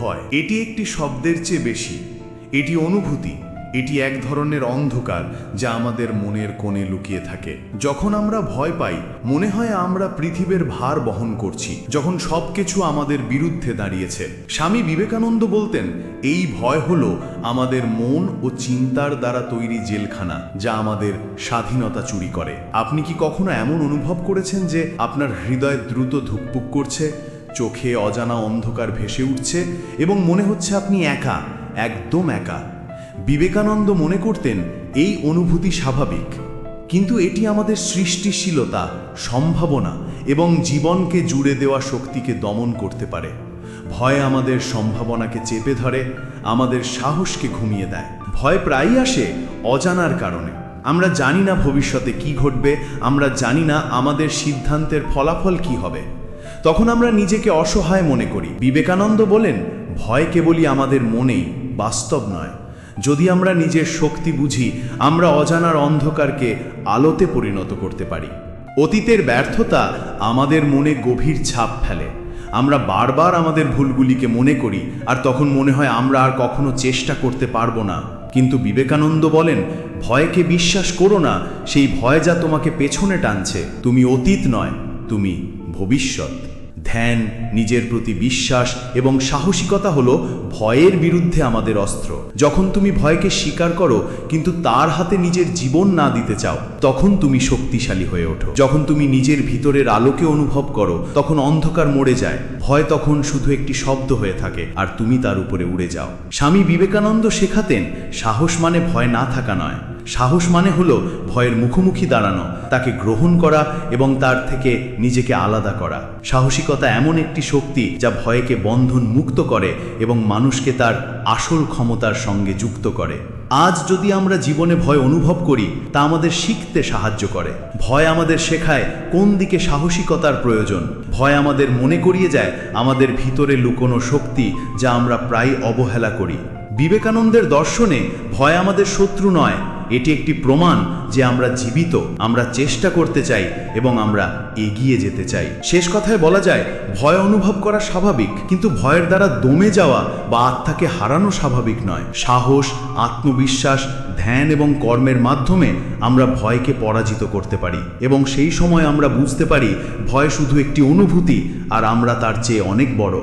ভয়। এটি একটি শব্দের চেয়ে বেশি। এটি অনুভূতি। এটি এক ধরনের অন্ধকার যা আমাদের মনের কোণে লুকিয়ে থাকে। যখন আমরা ভয় পাই, মনে হয় আমরা পৃথিবীর ভার বহন করছি, যখন সবকিছু আমাদের বিরুদ্ধে দাঁড়িয়েছে। স্বামী বিবেকানন্দ বলতেন, এই ভয় হলো আমাদের মন ও চিন্তার দ্বারা তৈরি জেলখানা, যা আমাদের স্বাধীনতা চুরি করে। আপনি কি কখনো এমন অনুভব করেছেন যে আপনার হৃদয় দ্রুত ধুকপুক করছে? চোখে অজানা অন্ধকার ভেসে উঠছে এবং মনে হচ্ছে আপনি একা, একদম একা। বিবেকানন্দ মনে করতেন এই অনুভূতি স্বাভাবিক, কিন্তু এটি আমাদের সৃষ্টিশীলতা, সম্ভাবনা এবং জীবনকে জুড়ে দেওয়া শক্তিকে দমন করতে পারে। ভয় আমাদের সম্ভাবনাকে চেপে ধরে, আমাদের সাহসকে ঘুমিয়ে দেয়। ভয় প্রায়ই আসে অজানার কারণে। আমরা জানি না ভবিষ্যতে কি ঘটবে, আমরা জানি না আমাদের সিদ্ধান্তের ফলাফল কি হবে। তখন আমরা নিজেকে অসহায় মনে করি। বিবেকানন্দ বলেন, ভয় কেবলই আমাদের মনেই, বাস্তব নয়। যদি আমরা নিজের শক্তি বুঝি, আমরা অজানার অন্ধকারকে আলোতে পরিণত করতে পারি। অতীতের ব্যর্থতা আমাদের মনে গভীর ছাপ ফেলে। আমরা বারবার আমাদের ভুলগুলিকে মনে করি, আর তখন মনে হয় আমরা আর কখনো চেষ্টা করতে পারব না। কিন্তু বিবেকানন্দ বলেন, ভয়কে বিশ্বাস করো না, সেই ভয় যা তোমাকে পেছনে টানছে। তুমি অতীত নয়, তুমি ভবিষ্যৎ। ধ্যান, নিজের প্রতি বিশ্বাস এবং সাহসিকতা হলো ভয়ের বিরুদ্ধে আমাদের অস্ত্র। যখন তুমি ভয়কে স্বীকার করো, কিন্তু তার হাতে নিজের জীবন না দিতে চাও, তখন তুমি শক্তিশালী হয়ে ওঠো। যখন তুমি নিজের ভিতরের আলোকে অনুভব করো, তখন অন্ধকার মরে যায়। ভয় তখন শুধু একটি শব্দ হয়ে থাকে, আর তুমি তার উপরে উড়ে যাও। স্বামী বিবেকানন্দ শেখাতেন, সাহস মানে ভয় না থাকা নয়। সাহস মানে হলো ভয়ের মুখোমুখি দাঁড়ানো, তাকে গ্রহণ করা এবং তার থেকে নিজেকে আলাদা করা। সাহসিকতা এমন একটি শক্তি যা ভয়কে বন্ধন মুক্ত করে এবং মানুষকে তার আসল ক্ষমতার সঙ্গে যুক্ত করে। আজ যদি আমরা জীবনে ভয় অনুভব করি, তা আমাদের শিখতে সাহায্য করে। ভয় আমাদের শেখায় কোন দিকে সাহসিকতার প্রয়োজন। ভয় আমাদের মনে করিয়ে যায় আমাদের ভিতরে লুকোনো শক্তি যা আমরা প্রায় অবহেলা করি। বিবেকানন্দের দর্শনে ভয় আমাদের শত্রু নয়। এটি একটি প্রমাণ যে আমরা জীবিত, আমরা চেষ্টা করতে চাই এবং আমরা এগিয়ে যেতে চাই। শেষ কথায় বলা যায়, ভয় অনুভব করা স্বাভাবিক, কিন্তু ভয়ের দ্বারা দমে যাওয়া বা আত্মাকে হারানো স্বাভাবিক নয়। সাহস, আত্মবিশ্বাস, ধ্যান এবং কর্মের মাধ্যমে আমরা ভয়কে পরাজিত করতে পারি এবং সেই সময় আমরা বুঝতে পারি, ভয় শুধু একটি অনুভূতি আর আমরা তার চেয়ে অনেক বড়।